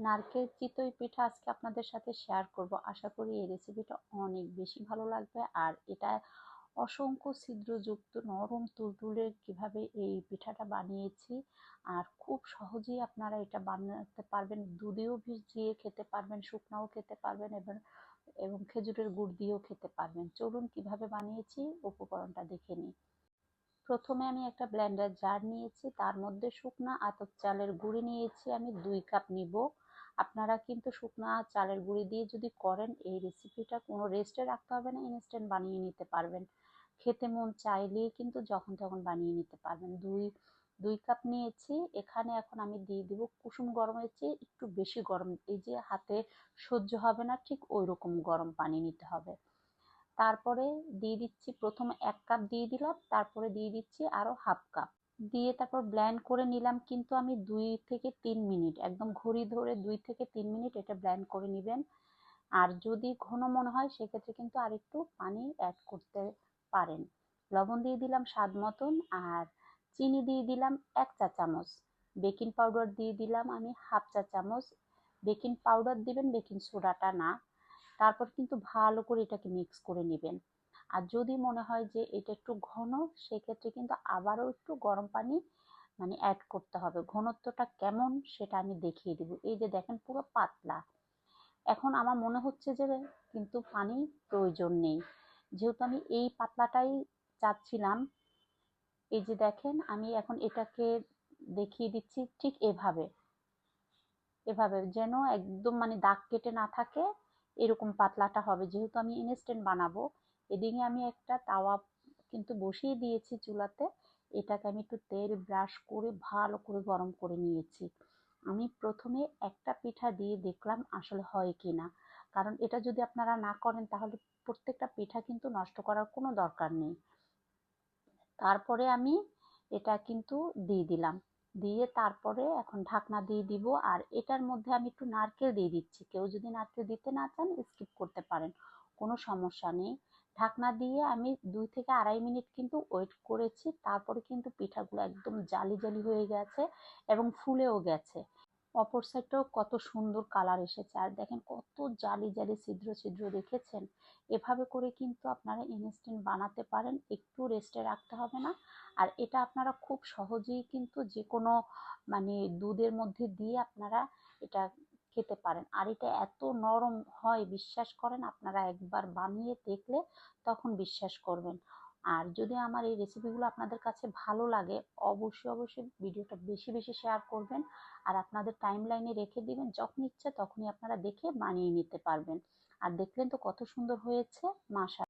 নারকেল চিতই পিঠা আজকে আপনাদের সাথে শেয়ার করব। আশা করি এই রেসিপিটা অনেক বেশি ভালো লাগবে। আর এটা অসংখ্য ছিদ্রযুক্ত, নরম তুলতুলের কীভাবে এই পিঠাটা বানিয়েছি আর খুব সহজেই আপনারা এটা বানাতে পারবেন। দুধেও ভিজিয়ে খেতে পারবেন, শুকনাও খেতে পারবেন এবং এবং খেজুরের গুড় দিয়েও খেতে পারবেন। চলুন কীভাবে বানিয়েছি উপকরণটা দেখে নিই। প্রথমে আমি একটা ব্লেন্ডার জার নিয়েছি। তার মধ্যে শুকনা আতপ চালের গুঁড়ি নিয়েছি। আমি দুই কাপ নিব। আপনারা কিন্তু শুকনা চালের গুঁড়ি দিয়ে যদি করেন, এই রেসিপিটা কোনো রেস্টে রাখতে হবে না ইনস্ট্যান্ট বানিয়ে নিতে পারবেন। খেতে মন চাইলেই কিন্তু যখন তখন বানিয়ে নিতে পারবেন। দুই দুই কাপ নিয়েছি। এখানে এখন আমি দিয়ে দিব কুসুম গরমের চেয়ে একটু বেশি গরম। এই যে হাতে সহ্য হবে না, ঠিক ওই রকম গরম পানি নিতে হবে। তারপরে দিয়ে দিচ্ছি, প্রথমে এক কাপ দিয়ে দিলাম, তারপরে দিয়ে দিচ্ছি আরও হাফ কাপ। দিয়ে তারপর ব্ল্যান্ড করে নিলাম কিন্তু আমি দুই থেকে তিন মিনিট, একদম ঘড়ি ধরে দুই থেকে তিন মিনিট এটা ব্ল্যান্ড করে নেবেন। আর যদি ঘন মনে হয় সেক্ষেত্রে কিন্তু আরেকটু পানি অ্যাড করতে পারেন। লবণ দিয়ে দিলাম স্বাদ মতন আর চিনি দিয়ে দিলাম এক চা চামচ। বেকিং পাউডার দিয়ে দিলাম আমি হাফ চা চামচ। বেকিং পাউডার দিবেন বেকিং সোডাটা না। তারপর কিন্তু ভালো করে এটাকে মিক্স করে নেবেন। আর যদি মনে হয় যে এটা একটু ঘন, সেক্ষেত্রে কিন্তু আবারও একটু গরম পানি মানে অ্যাড করতে হবে। ঘনত্বটা কেমন সেটা আমি দেখিয়ে দিব। এই যে দেখেন পুরো পাতলা। এখন আমার মনে হচ্ছে যে কিন্তু পানি প্রয়োজন নেই। যেহেতু আমি এই পাতলাটাই চাচ্ছিলাম, এই যে দেখেন আমি এখন এটাকে দেখিয়ে দিচ্ছি ঠিক এভাবে। এভাবে যেন একদম মানে দাগ কেটে না থাকে, এরকম পাতলাটা হবে। যেহেতু আমি ইনস্ট্যান্ট বানাবো এদিকে আমি একটা তাওয়া কিন্তু বসিয়ে দিয়েছি চুলাতে। এটাকে আমি একটু তেল ব্রাশ করে ভালো করে গরম করে নিয়েছি। আমি প্রথমে একটা পিঠা দিয়ে দেখলাম আসলে হয় কি না কারণ এটা যদি আপনারা না করেন তাহলে প্রত্যেকটা পিঠা কিন্তু নষ্ট করার কোনো দরকার নেই। তারপরে আমি এটা কিন্তু দিয়ে দিলাম। দিয়ে তারপরে এখন ঢাকনা দিয়ে দিব আর এটার মধ্যে আমি একটু নারকেল দিয়ে দিচ্ছি। কেউ যদি নারকেল দিতে না চান স্কিপ করতে পারেন। কোনো সমস্যা নেই। ঢাকনা দিয়ে আমি দুই থেকে আড়াই মিনিট কিন্তু ওয়েট করেছি। তারপরে কিন্তু পিঠাগুলো একদম জালি জালি হয়ে গেছে এবং ফুলেও গেছে। অপর সাইডটাও কত সুন্দর কালার এসেছে। আর দেখেন কত জালি জালি ছিদ্র ছিদ্র দেখেছেন এভাবে করে কিন্তু আপনারা ইনস্ট্যান্ট বানাতে পারেন, একটু রেস্টে রাখতে হবে না। আর এটা আপনারা খুব সহজেই কিন্তু যে কোনো মানে দুধের মধ্যে দিয়ে আপনারা এটা খেতে পারেন। আর এটা এত নরম হয়, বিশ্বাস করেন, আপনারা একবার বানিয়ে দেখলে তখন বিশ্বাস করবেন। আর যদি আমার এই রেসিপিগুলো আপনাদের কাছে ভালো লাগে, অবশ্যই অবশ্যই ভিডিওটা বেশি বেশি শেয়ার করবেন। আর আপনাদের টাইম লাইনে রেখে দিবেন, যখন ইচ্ছে তখনই আপনারা দেখে বানিয়ে নিতে পারবেন। আর দেখলেন তো কত সুন্দর হয়েছে মাসা